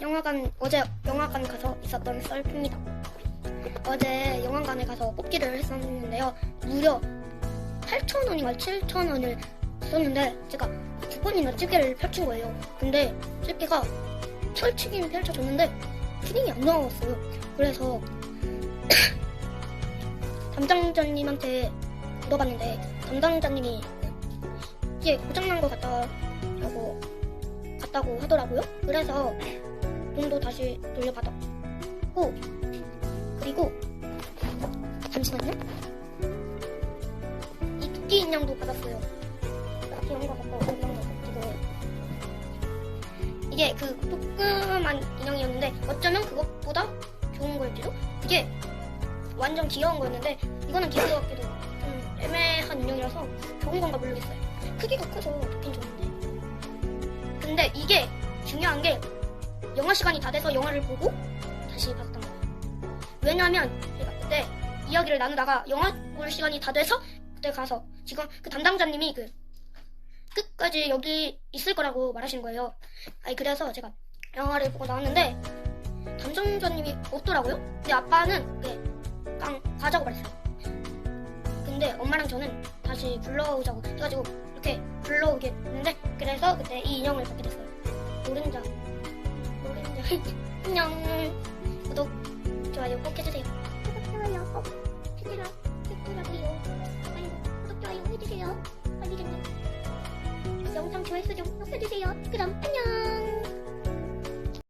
영화관 어제 영화관 가서 있었던 썰입니다. 어제 영화관에 가서 뽑기를 했었는데요. 무려 8,000원인가 7,000원을 썼는데 제가 9번이나 집게를 펼친 거예요. 근데 집게가 펼치긴 펼쳐졌는데 푸딩이 안 나왔어요. 그래서 담당자님한테 물어봤는데 담당자님이 이게 고장난 것 같다라고 같다고 하더라고요. 그래서 돈도 다시 돌려받았고 그리고 잠시만요. 이 토끼 인형도 받았어요. 귀여운 거 같고 거 같고 이게 그 조그만 인형이었는데 어쩌면 그것보다 좋은 걸지도 이게 완전 귀여운 거였는데 이거는 귀여운 것 같기도 좀 애매한 인형이라서 좋은 건가 모르겠어요. 크기가 커서 좋긴 좋은데 근데 이게 중요한 게 영화 시간이 다 돼서 영화를 보고 다시 봤던 거예요. 왜냐면 제가 그때 이야기를 나누다가 영화 볼 시간이 다 돼서 그때 가서 지금 그 담당자님이 그 끝까지 여기 있을 거라고 말하신 거예요. 아니 그래서 제가 영화를 보고 나왔는데 담당자님이 없더라고요. 근데 아빠는 그깡 가자고 말했어요. 근데 엄마랑 저는 다시 불러오자고 해가지고 이렇게 불러오게 됐는데 그래서 그때 이 인형을 받게 됐어요. 노른자 안녕 구독 좋아요 꼭 해주세요. 구독 좋아요 꼭 해주라 해주라고요. 아이고 구독 좋아요 해주세요. 빨리 좀 영상 조회수 좀 높여주세요. 그럼 안녕.